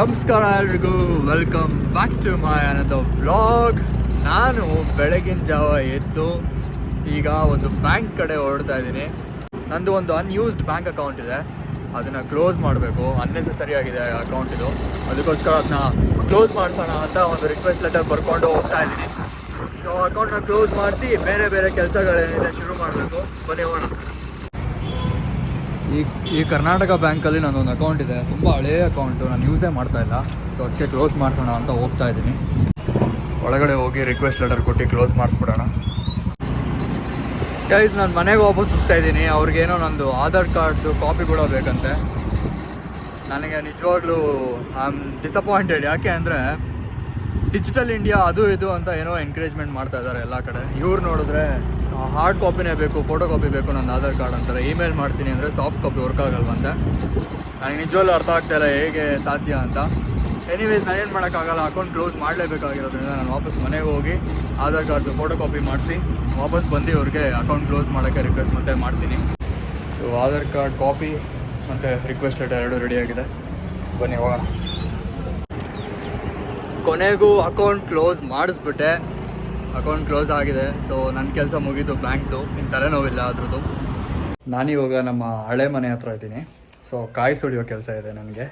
ನಮಸ್ಕಾರ ಎಲ್ರಿಗೂ. Welcome back to my another vlog ನಾನು ಬೆಳಗಿನ ಜಾವ ಎದ್ದು ಈಗ ಒಂದು ಬ್ಯಾಂಕ್ ಕಡೆ ಹೊರಡ್ತಾ ಇದ್ದೀನಿ. ನಂದು ಒಂದು ಅನ್ಯೂಸ್ಡ್ ಬ್ಯಾಂಕ್ ಅಕೌಂಟ್ ಇದೆ. ಅದನ್ನು ಕ್ಲೋಸ್ ಮಾಡಬೇಕು. ಅನ್ನೆಸೆಸರಿ ಆಗಿದೆ ಅಕೌಂಟ್ ಇದು. ಅದಕ್ಕೋಸ್ಕರ ಅದನ್ನ ಕ್ಲೋಸ್ ಮಾಡಿಸೋಣ ಅಂತ ಒಂದು ರಿಕ್ವೆಸ್ಟ್ ಲೆಟರ್ ಬರ್ಕೊಂಡು ಹೋಗ್ತಾ ಇದ್ದೀನಿ. ಸೊ ಅಕೌಂಟ್ನ ಕ್ಲೋಸ್ ಮಾಡಿಸಿ ಬೇರೆ ಬೇರೆ ಕೆಲಸಗಳೇನಿದೆ ಶುರು ಮಾಡಬೇಕು. ಬನ್ನಿ ಹೋಗೋಣ. ಈ ಈ ಕರ್ನಾಟಕ ಬ್ಯಾಂಕಲ್ಲಿ ನನ್ನೊಂದು ಅಕೌಂಟ್ ಇದೆ. ತುಂಬ ಹಳೆಯ ಅಕೌಂಟು ನಾನು ಯೂಸೇ ಮಾಡ್ತಾ ಇಲ್ಲ. ಸೊ ಅದಕ್ಕೆ ಕ್ಲೋಸ್ ಮಾಡಿಸೋಣ ಅಂತ ಹೋಗ್ತಾ ಇದ್ದೀನಿ. ಒಳಗಡೆ ಹೋಗಿ ರಿಕ್ವೆಸ್ಟ್ ಲೆಟರ್ ಕೊಟ್ಟು ಕ್ಲೋಸ್ ಮಾಡಿಸ್ಬಿಡೋಣ. ಗೈಸ್ ನಾನು ಮನೆಗೆ ವಾಪಸ್ ಹೋಗ್ತಾ ಇದ್ದೀನಿ. ಅವ್ರಿಗೇನೋ ನಂದು ಆಧಾರ್ ಕಾರ್ಡ್ದು ಕಾಪಿ ಕೂಡ ಬೇಕಂತೆ. ನನಗೆ ನಿಜವಾಗ್ಲೂ ಐ ಆಮ್ ಡಿಸಪಾಯಿಂಟೆಡ್ ಯಾಕೆ ಅಂದರೆ ಡಿಜಿಟಲ್ ಇಂಡಿಯಾ ಅದು ಇದು ಅಂತ ಏನೋ ಎನ್ಕರೇಜ್ಮೆಂಟ್ ಮಾಡ್ತಾ ಇದ್ದಾರೆ ಎಲ್ಲ ಕಡೆ. ಇವ್ರು ನೋಡಿದ್ರೆ ಹಾರ್ಡ್ ಕಾಪಿನೇ ಬೇಕು ಫೋಟೋ ಕಾಪಿ ಬೇಕು ನನ್ನ ಆಧಾರ್ ಕಾರ್ಡ್ ಅಂತಾರೆ. ಇಮೇಲ್ ಮಾಡ್ತೀನಿ ಅಂದರೆ ಸಾಫ್ಟ್ ಕಾಪಿ ವರ್ಕ್ ಆಗಲ್ವಂತೆ ನನಗೆ ನಿಜವಾಗ್ಲೂ ಅರ್ಥ ಆಗ್ತಾ ಇಲ್ಲ ಹೇಗೆ ಸಾಧ್ಯ ಅಂತ. ಎನಿವೇಸ್ ನಾನೇನು ಮಾಡೋಕ್ಕಾಗಲ್ಲ. ಅಕೌಂಟ್ ಕ್ಲೋಸ್ ಮಾಡಲೇಬೇಕಾಗಿರೋದ್ರಿಂದ ನಾನು ವಾಪಸ್ ಮನೆಗೆ ಹೋಗಿ ಆಧಾರ್ ಕಾರ್ಡ್ದು ಫೋಟೋ ಕಾಪಿ ಮಾಡಿಸಿ ವಾಪಸ್ ಬಂದು ಅವ್ರಿಗೆ ಅಕೌಂಟ್ ಕ್ಲೋಸ್ ಮಾಡೋಕ್ಕೆ ರಿಕ್ವೆಸ್ಟ್ ಮತ್ತೆ ಮಾಡ್ತೀನಿ. ಸೊ ಆಧಾರ್ ಕಾರ್ಡ್ ಕಾಪಿ ಮತ್ತು ರಿಕ್ವೆಸ್ಟ್ ಲೆಟರ್ ಎರಡು ರೆಡಿಯಾಗಿದೆ ಬನ್ನಿ, ಹೋಗೋಣ. ಕೊನೆಗೂ ಅಕೌಂಟ್ ಕ್ಲೋಸ್ ಮಾಡಿಸ್ಬಿಟ್ಟೆ. ಅಕೌಂಟ್ ಕ್ಲೋಸ್ ಆಗಿದೆ. ಸೊ ನನ್ನ ಕೆಲಸ ಮುಗೀತು ಬ್ಯಾಂಕ್ದು. ಇನ್ನು ತಲೆನೋವಿಲ್ಲ ಅದ್ರದ್ದು? ನಾನಿವಾಗ ನಮ್ಮ ಹಳೆ ಮನೆ ಹತ್ರ ಇದ್ದೀನಿ. ಸೊ ಕಾಯಿ ಸುಳಿಯೋ ಕೆಲಸ ಇದೆ ನನಗೆ.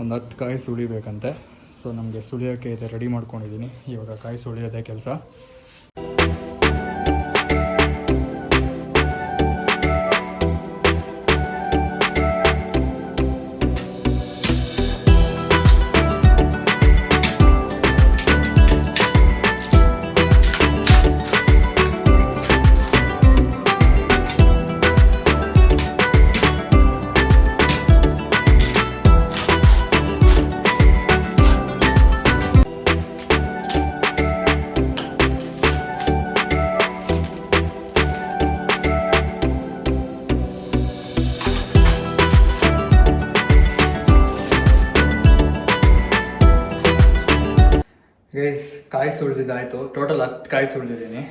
ಒಂದು ಹತ್ತು ಕಾಯಿ ಸುಳಿಬೇಕಂತೆ ಸೊ ನಮಗೆ ಸುಳಿಯೋಕ್ಕೆ ಇದೆ ರೆಡಿ ಮಾಡ್ಕೊಂಡಿದ್ದೀನಿ. ಇವಾಗ ಕಾಯಿ ಸುಳಿಯೋದೇ ಕೆಲಸ. ಗೈಸ್ ಕಾಯಿ ಸುಳಿದಿದ್ದಾಯಿತು ಟೋಟಲ್ ಹತ್ತು ಕಾಯಿ ಸುಳಿದಿದ್ದೀನಿ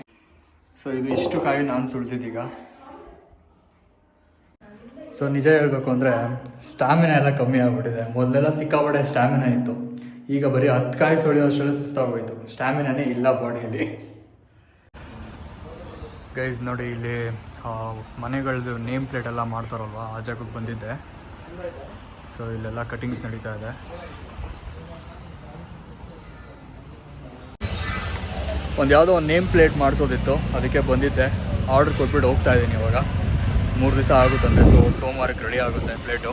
ಸೊ ಇದು ಇಷ್ಟು ಕಾಯಿ ನಾನು ಸುಳಿದಿದ್ದೀಗ ಸೊ ನಿಜ ಹೇಳಬೇಕು ಅಂದರೆ ಸ್ಟ್ಯಾಮಿನಾ ಎಲ್ಲ ಕಮ್ಮಿ ಆಗಿಬಿಟ್ಟಿದೆ. ಮೊದಲೆಲ್ಲ ಸಿಕ್ಕಾಪಟ್ಟೆ ಸ್ಟ್ಯಾಮಿನಾ ಇತ್ತು. ಈಗ ಬರೀ ಹತ್ತು ಕಾಯಿ ಸುಳಿಯೋ ಸುಳಿಯೋಷ್ಟರಲ್ಲೇ ಸುಸ್ತಾಗೋಯಿತು ಸ್ಟ್ಯಾಮಿನಾನೇ ಇಲ್ಲ ಬಾಡಿಯಲ್ಲಿ ಗೈಸ್ ನೋಡಿ ಇಲ್ಲಿ ಮನೆಗಳದ್ದು ನೇಮ್ ಪ್ಲೇಟ್ ಎಲ್ಲ ಮಾಡ್ತಾರಲ್ವ? ಆ ಜಾಗಕ್ಕೆ ಬಂದಿದ್ದೆ. ಸೊ ಇಲ್ಲೆಲ್ಲ ಕಟಿಂಗ್ಸ್ ನಡೀತಾ ಇದೆ. ಒಂದು ಯಾವುದೋ ಒಂದು ನೇಮ್ ಪ್ಲೇಟ್ ಮಾಡಿಸೋದಿತ್ತು, ಅದಕ್ಕೆ ಬಂದಿದ್ದೆ. ಆರ್ಡರ್ ಕೊಟ್ಬಿಟ್ಟು ಹೋಗ್ತಾ ಇದ್ದೀನಿ ಇವಾಗ. ಮೂರು ದಿವಸ ಆಗುತ್ತಂತೆ ಸೊ ಸೋಮವಾರಕ್ಕೆ ರೆಡಿ ಆಗುತ್ತೆ ಪ್ಲೇಟು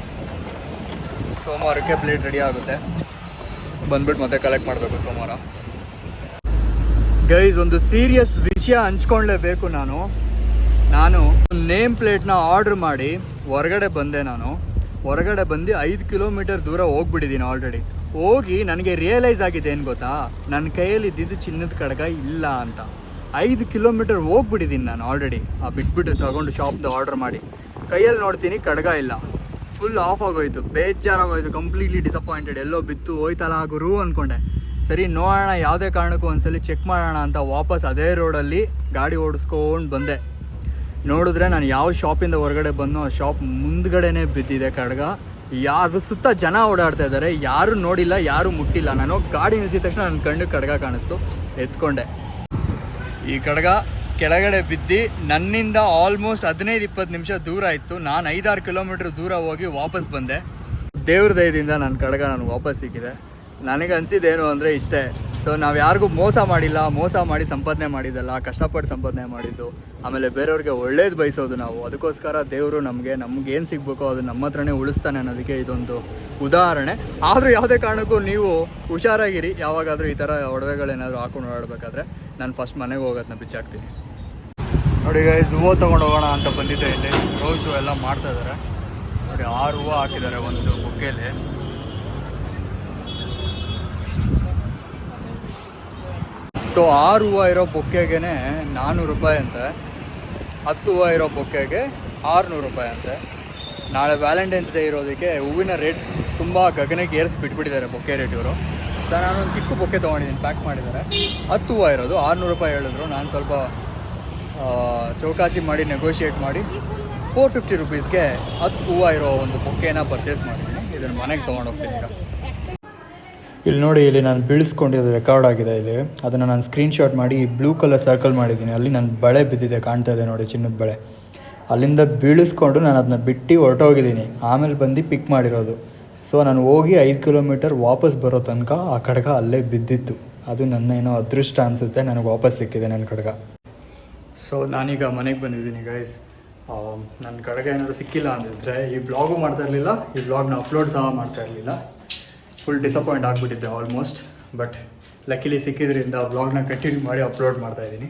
ಸೋಮವಾರಕ್ಕೆ ಪ್ಲೇಟ್ ರೆಡಿ ಆಗುತ್ತೆ. ಬಂದ್ಬಿಟ್ಟು ಮತ್ತೆ ಕಲೆಕ್ಟ್ ಮಾಡಬೇಕು ಸೋಮವಾರ. ಗೈಸ್ ಒಂದು ಸೀರಿಯಸ್ ವಿಷಯ ಹಂಚ್ಕೊಳ್ಳೇಬೇಕು ನಾನು. ನಾನು ನೇಮ್ ಪ್ಲೇಟ್ನ ಆರ್ಡ್ರ್ ಮಾಡಿ ಹೊರಗಡೆ ಬಂದೆ ನಾನು. ಹೊರಗಡೆ ಬಂದು ಐದು ಕಿಲೋಮೀಟರ್ ದೂರ ಹೋಗ್ಬಿಟ್ಟಿದ್ದೀನಿ ಆಲ್ರೆಡಿ ಹೋಗಿ ನನಗೆ ರಿಯಲೈಸ್ ಆಗಿದೆ ಏನು ಗೊತ್ತಾ? ನನ್ನ ಕೈಯಲ್ಲಿ ಇದ್ದಿದ್ದು ಚಿನ್ನದ ಕಡಗ ಇಲ್ಲ ಅಂತ. ಐದು ಕಿಲೋಮೀಟರ್ ಹೋಗ್ಬಿಟ್ಟಿದ್ದೀನಿ ನಾನು ಆಲ್ರೆಡಿ ಆ ಬಿಟ್ಬಿಟ್ಟು ತಗೊಂಡು ಶಾಪ್ದು ಆರ್ಡರ್ ಮಾಡಿ. ಕೈಯಲ್ಲಿ ನೋಡ್ತೀನಿ ಕಡಗ ಇಲ್ಲ. ಫುಲ್ ಆಫ್ ಆಗೋಯ್ತು. ಬೇಜಾರಾಗೋಯ್ತು. ಕಂಪ್ಲೀಟ್ಲಿ ಡಿಸಪಾಯಿಂಟೆಡ್ ಎಲ್ಲೋ ಬಿತ್ತು ಹೋಯ್ತಲ್ಲ ಗುರು ಅಂದ್ಕೊಂಡೆ ಸರಿ, ನೋಡೋಣ. ಯಾವುದೇ ಕಾರಣಕ್ಕೂ ಒಂದ್ಸಲಿ ಚೆಕ್ ಮಾಡೋಣ ಅಂತ ವಾಪಸ್ ಅದೇ ರೋಡಲ್ಲಿ ಗಾಡಿ ಓಡಿಸ್ಕೊಂಡು ಬಂದೆ. ನೋಡಿದ್ರೆ ನಾನು ಯಾವ ಶಾಪಿಂದ ಹೊರಗಡೆ ಬಂದು ಆ ಶಾಪ್ ಮುಂದ್ಗಡೆನೇ ಬಿದ್ದಿದೆ ಕಡ್ಗ. ಯಾರ್ದು ಸುತ್ತ ಜನ ಓಡಾಡ್ತಾ ಇದ್ದಾರೆ, ಯಾರು ನೋಡಿಲ್ಲ, ಯಾರು ಮುಟ್ಟಿಲ್ಲ. ನಾನು ಗಾಡಿ ನಿಲ್ಸಿದ ತಕ್ಷಣ ನನ್ನ ಕಣ್ಣು ಕಡ್ಗ ಕಾಣಿಸ್ತು. ಎತ್ಕೊಂಡೆ. ಈ ಕಡ್ಗ ಕೆಳಗಡೆ ಬಿದ್ದು ನನ್ನಿಂದ ಆಲ್ಮೋಸ್ಟ್ ಹದಿನೈದು, ಇಪ್ಪತ್ತು ನಿಮಿಷ ದೂರ ಇತ್ತು ನಾನು ಐದಾರು ಕಿಲೋಮೀಟ್ರ್ ದೂರ ಹೋಗಿ ವಾಪಸ್ ಬಂದೆ. ದೇವ್ರ ದಯದಿಂದ ನನ್ನ ಕಡಗ ನನಗೆ ವಾಪಸ್ ಸಿಕ್ಕಿದೆ. ನನಗೆ ಅನಿಸಿದ್ದೇನು ಅಂದರೆ ಇಷ್ಟೇ. ಸೊ ನಾವು ಯಾರಿಗೂ ಮೋಸ ಮಾಡಿಲ್ಲ, ಮೋಸ ಮಾಡಿ ಸಂಪಾದನೆ ಮಾಡಿದ್ದಲ್ಲ, ಕಷ್ಟಪಟ್ಟು ಸಂಪಾದನೆ ಮಾಡಿದ್ದು, ಆಮೇಲೆ ಬೇರೆಯವ್ರಿಗೆ ಒಳ್ಳೇದು ಬಯಸೋದು ನಾವು. ಅದಕ್ಕೋಸ್ಕರ ದೇವರು ನಮಗೆ ನಮಗೇನು ಸಿಗಬೇಕೋ ಅದು ನಮ್ಮ ಹತ್ರನೇ ಉಳಿಸ್ತಾನೆ ಅನ್ನೋದಕ್ಕೆ ಇದೊಂದು ಉದಾಹರಣೆ. ಆದರೂ ಯಾವುದೇ ಕಾರಣಕ್ಕೂ ನೀವು ಹುಷಾರಾಗಿರಿ. ಯಾವಾಗಾದರೂ ಈ ಥರ ಒಡವೆಗಳೇನಾದರೂ ಹಾಕೊಂಡು ಓಡಾಡಬೇಕಾದ್ರೆ ನಾನು ಫಸ್ಟ್ ಮನೆಗೆ ಹೋಗೋದನ್ನ ಬಿಚ್ಚಾಕ್ತೀನಿ ನೋಡಿ ಗೈಸ್ ಹೂವು ತೊಗೊಂಡು ಹೋಗೋಣ ಅಂತ ಬಂದಿದ್ದೆ ಇಲ್ಲಿ. ರೋಸು ಎಲ್ಲ ಮಾಡ್ತಾ ಇದ್ದಾರೆ ನೋಡಿ, ಆರು ಹೂವು ಹಾಕಿದ್ದಾರೆ ಒಂದು ಬುಕ್ಕೆಯಲ್ಲಿ ಸೊ ಆರು ಹೂವು ಇರೋ ಬೊಕ್ಕೆಗೆ ನಾನ್ನೂರು ರೂಪಾಯಿ ಅಂತೆ. ಹತ್ತು ಹೂವು ಇರೋ ಬೊಕ್ಕೆಗೆ ಆರುನೂರು ರೂಪಾಯಿ ಅಂತೆ. ನಾಳೆ ವ್ಯಾಲೆಂಟೈನ್ಸ್ ಡೇ ಇರೋದಕ್ಕೆ ಹೂವಿನ ರೇಟ್ ತುಂಬ ಗಗನಕ್ಕೆ ಏರಿಸಿ ಬಿಟ್ಬಿಟ್ಟಿದ್ದಾರೆ ಬೊಕ್ಕೆ ರೇಟ್ ಇವರು. ಸೊ ನಾನು ಒಂದು ಚಿಕ್ಕ ಬೊಕ್ಕೆ ತೊಗೊಂಡಿದ್ದೀನಿ, ಪ್ಯಾಕ್ ಮಾಡಿದ್ದಾರೆ. ಹತ್ತು ಹೂವು ಇರೋದು ಆರುನೂರು ರೂಪಾಯಿ ಹೇಳಿದ್ರು. ನಾನು ಸ್ವಲ್ಪ ಚೌಕಾಸಿ ಮಾಡಿ ನೆಗೋಷಿಯೇಟ್ ಮಾಡಿ ಫೋರ್ ಫಿಫ್ಟಿ ರುಪೀಸ್ಗೆ ಹತ್ತು ಹೂವು ಇರೋ ಒಂದು ಬೊಕ್ಕೆನ ಪರ್ಚೇಸ್ ಮಾಡಿದ್ದೀನಿ. ಇದನ್ನು ಮನೆಗೆ ತೊಗೊಂಡು ಹೋಗ್ತೀನಿ ಈಗ ಇಲ್ಲಿ ನೋಡಿ, ಇಲ್ಲಿ ನಾನು ಬೀಳಿಸ್ಕೊಂಡಿದ್ದು ರೆಕಾರ್ಡ್ ಆಗಿದೆ ಇಲ್ಲಿ. ಅದನ್ನು ನಾನು ಸ್ಕ್ರೀನ್ಶಾಟ್ ಮಾಡಿ ಬ್ಲೂ ಕಲರ್ ಸರ್ಕಲ್ ಮಾಡಿದ್ದೀನಿ. ಅಲ್ಲಿ ನನ್ನ ಬಳೆ ಬಿದ್ದಿದೆ, ಕಾಣ್ತಾ ಇದೆ ನೋಡಿ, ಚಿನ್ನದ ಬಳೆ. ಅಲ್ಲಿಂದ ಬೀಳಿಸ್ಕೊಂಡು ನಾನು ಅದನ್ನ ಬಿಟ್ಟು ಹೊರಟೋಗಿದ್ದೀನಿ. ಆಮೇಲೆ ಬಂದು ಪಿಕ್ ಮಾಡಿರೋದು. ಸೊ ನಾನು ಹೋಗಿ ಐದು ಕಿಲೋಮೀಟರ್ ವಾಪಸ್ ಬರೋ ತನಕ ಆ ಖಡ್ಗ ಅಲ್ಲೇ ಬಿದ್ದಿತ್ತು. ಅದು ನನ್ನ ಏನೋ ಅದೃಷ್ಟ ಅನಿಸುತ್ತೆ, ನನಗೆ ವಾಪಸ್ ಸಿಕ್ಕಿದೆ ನನ್ನ ಖಡ್ಗ. ಸೊ ನಾನೀಗ ಮನೆಗೆ ಬಂದಿದ್ದೀನಿ ಗೈಸ್ ನನ್ನ ಕಡೆಗೆ ಏನಾದರೂ ಸಿಕ್ಕಿಲ್ಲ ಅಂದಿದ್ರೆ ಈ ಬ್ಲಾಗು ಮಾಡ್ತಾ ಇರಲಿಲ್ಲ. ಈ ಬ್ಲಾಗ್ನ ಅಪ್ಲೋಡ್ ಸಹ ಮಾಡ್ತಾ ಇರಲಿಲ್ಲ. ಫುಲ್ ಡಿಸಪಾಯಿಂಟ್ ಆಗಿಬಿಟ್ಟಿದ್ದೆ ಆಲ್ಮೋಸ್ಟ್ ಬಟ್ ಲಕ್ಕಿಲಿ ಸಿಕ್ಕಿದ್ರಿಂದ ವ್ಲಾಗ್ನ ಕಂಟಿನ್ಯೂ ಮಾಡಿ ಅಪ್ಲೋಡ್ ಮಾಡ್ತಾ ಇದ್ದೀನಿ.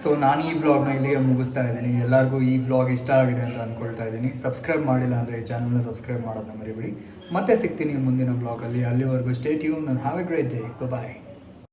ಸೊ ನಾನು ಈ ಬ್ಲಾಗ್ನ ಇಲ್ಲಿಗೆ ಮುಗಿಸ್ತಾ ಇದ್ದೀನಿ. ಎಲ್ಲರಿಗೂ ಈ ಬ್ಲಾಗ್ ಇಷ್ಟ ಆಗಿದೆ ಅಂತ ಅಂದ್ಕೊಳ್ತಾ ಇದ್ದೀನಿ. ಸಬ್ಸ್ಕ್ರೈಬ್ ಮಾಡಿಲ್ಲ ಅಂದರೆ ಈ ಚಾನಲ್ನ ಸಬ್ಸ್ಕ್ರೈಬ್ ಮಾಡೋದನ್ನ ಮರಿಬಿಡಿ. ಮತ್ತೆ ಸಿಗ್ತೀನಿ ಮುಂದಿನ ಬ್ಲಾಗಲ್ಲಿ ಅಲ್ಲಿವರೆಗೂ ಸ್ಟೇಟ್ ಟ್ಯೂನ್ ನಾನು have a great day bye